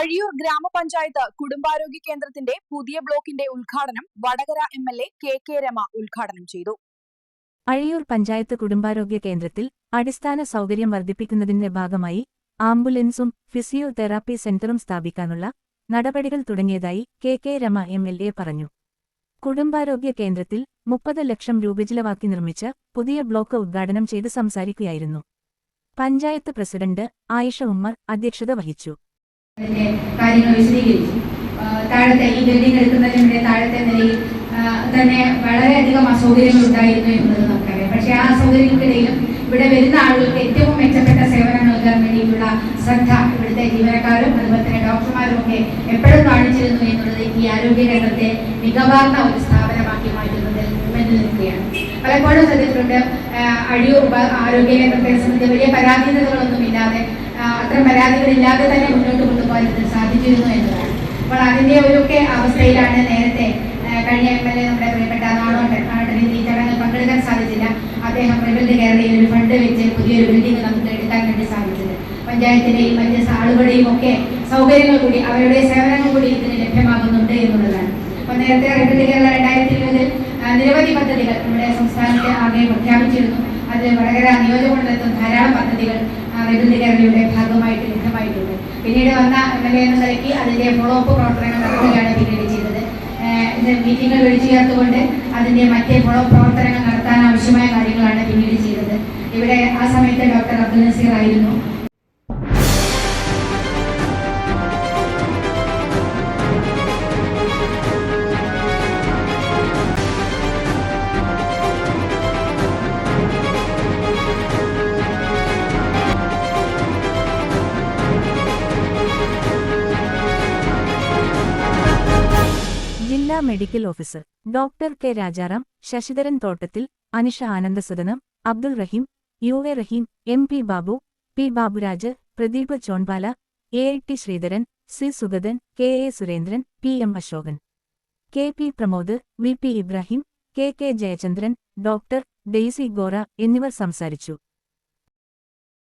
അഴിയൂർ ഗ്രാമപഞ്ചായത്ത് കുടുംബാരോഗ്യ കേന്ദ്രത്തിന്റെ പുതിയ ബ്ലോക്കിന്റെ ഉദ്ഘാടനം Vatakara M L A K K Rema ഉദ്ഘാടനം ചെയ്തു. അഴിയൂർ പഞ്ചായത്ത് കുടുംബാരോഗ്യ കേന്ദ്രത്തിൽ അടിസ്ഥാന സൗകര്യം വർദ്ധിപ്പിക്കുന്നതിന്റെ ഭാഗമായി ആംബുലൻസും ഫിസിയോതെറാപ്പി സെന്ററും സ്ഥാപിക്കാനുള്ള നടപടികൾ തുടങ്ങിയതായി K K Rema M L A പറഞ്ഞു. കുടുംബാരോഗ്യ കേന്ദ്രത്തിൽ മുപ്പത് ലക്ഷം രൂപ ചിലവാക്കി നിർമ്മിച്ച പുതിയ ബ്ലോക്ക് ഉദ്ഘാടനം ചെയ്ത് സംസാരിക്കുകയായിരുന്നു. പഞ്ചായത്ത് പ്രസിഡന്റ് ആയിഷ ഉമ്മർ അധ്യക്ഷത വഹിച്ചു. അതിന്റെ കാര്യങ്ങൾ വിശദീകരിച്ചു. താഴത്തെ ഈ ബിൽഡിംഗ് എടുക്കുന്നതിന്റെ താഴത്തെ നിലയിൽ തന്നെ വളരെയധികം അസൗകര്യങ്ങൾ ഉണ്ടായിരുന്നു എന്നത് നമുക്കറിയാം. പക്ഷേ ആ അസൗകര്യങ്ങൾക്കിടയിലും ഇവിടെ വരുന്ന ആളുകൾക്ക് ഏറ്റവും മെച്ചപ്പെട്ട സേവനം നൽകാൻ വേണ്ടിയിട്ടുള്ള ശ്രദ്ധ ഇവിടുത്തെ ജീവനക്കാരും അതുപോലെ തന്നെ ഡോക്ടർമാരും ഒക്കെ എപ്പോഴും കാണിച്ചിരുന്നു എന്നുള്ളത് ഈ ആരോഗ്യ രംഗത്തെ മികവാർന്ന ഒരു സ്ഥാപനമാക്കി മാറ്റുന്നതിൽ മുന്നിൽ നിൽക്കുകയാണ്. പലപ്പോഴും ശ്രദ്ധിച്ചിട്ടുണ്ട് അഴിയൂർ ആരോഗ്യ രംഗത്തെ സംബന്ധിച്ച് വലിയ പരാധീനതകളൊന്നും ഇല്ലാതെ അത്തരം പരാതികളില്ലാതെ തന്നെ മുന്നോട്ട് സാധിച്ചിരുന്നു എന്നതാണ്. അപ്പോൾ അതിന്റെ ഒരു ഒക്കെ അവസ്ഥയിലാണ് നേരത്തെ കഴിഞ്ഞ എം എൽ എ നമ്മുടെ പ്രിയപ്പെട്ട നാട്ടിൽ ഈ ചടങ്ങിൽ പങ്കെടുക്കാൻ സാധിച്ചില്ല. അദ്ദേഹം പ്രകൃതി കേരളയിൽ ഒരു ഫണ്ട് വെച്ച് പുതിയൊരു ബിൽഡിംഗ് നമുക്ക് എടുക്കാൻ വേണ്ടി സാധിച്ചത്. പഞ്ചായത്തിന്റെയും മറ്റ് ആളുകളുടെയും ഒക്കെ സൗകര്യങ്ങൾ കൂടി അവരുടെ സേവനങ്ങൾ കൂടി ഇതിന് ലഭ്യമാകുന്നുണ്ട് എന്നുള്ളതാണ്. അപ്പോൾ നേരത്തെ പ്രകൃതി കേരള രണ്ടായിരത്തി ഇരുപതിൽ നിരവധി പദ്ധതികൾ നമ്മുടെ സംസ്ഥാനത്തെ ആകെ പ്രഖ്യാപിച്ചിരുന്നു. അത് വടകര നിയോജകമണ്ഡലത്തിൽ ധാരാളം പദ്ധതികൾ റിബിൽഡ് കേരളയുടെ ഭാഗമായിട്ട് ലഭ്യമായിട്ടുണ്ട് പിന്നീട് വന്ന എം എൽ എ എന്ന നിലയ്ക്ക് അതിന്റെ ഫോളോ അപ്പ് പ്രവർത്തനങ്ങൾ നടത്തുകയാണ് പിന്നീട് ചെയ്തത്. ഇത് മീറ്റിംഗുകൾ വിളിച്ചു ചേർത്തുകൊണ്ട് അതിന്റെ മറ്റേ ഫോളോ പ്രവർത്തനങ്ങൾ നടത്താൻ ആവശ്യമായ കാര്യങ്ങളാണ് പിന്നീട് ചെയ്തത്. ഇവിടെ ആ സമയത്ത് ഡോക്ടർ അബ്ദുൽ നസീർ ആയിരുന്നു. ജില്ലാ medical officer doctor K. Rajaram Sasidharan Thottathil Anisha Anandasadanam Abdul Rahim U. A. Rahim M. P. Babu P. Baburaj Pradeep Chombala A. I. T. Sreedharan C. Sugathan K. A. Surendran P. M. Ashokan. K. P. Pramod V. P. Ibrahim K. K. Jayachandran doctor Daisy Gora എന്നിവർ സംസാരിച്ചു.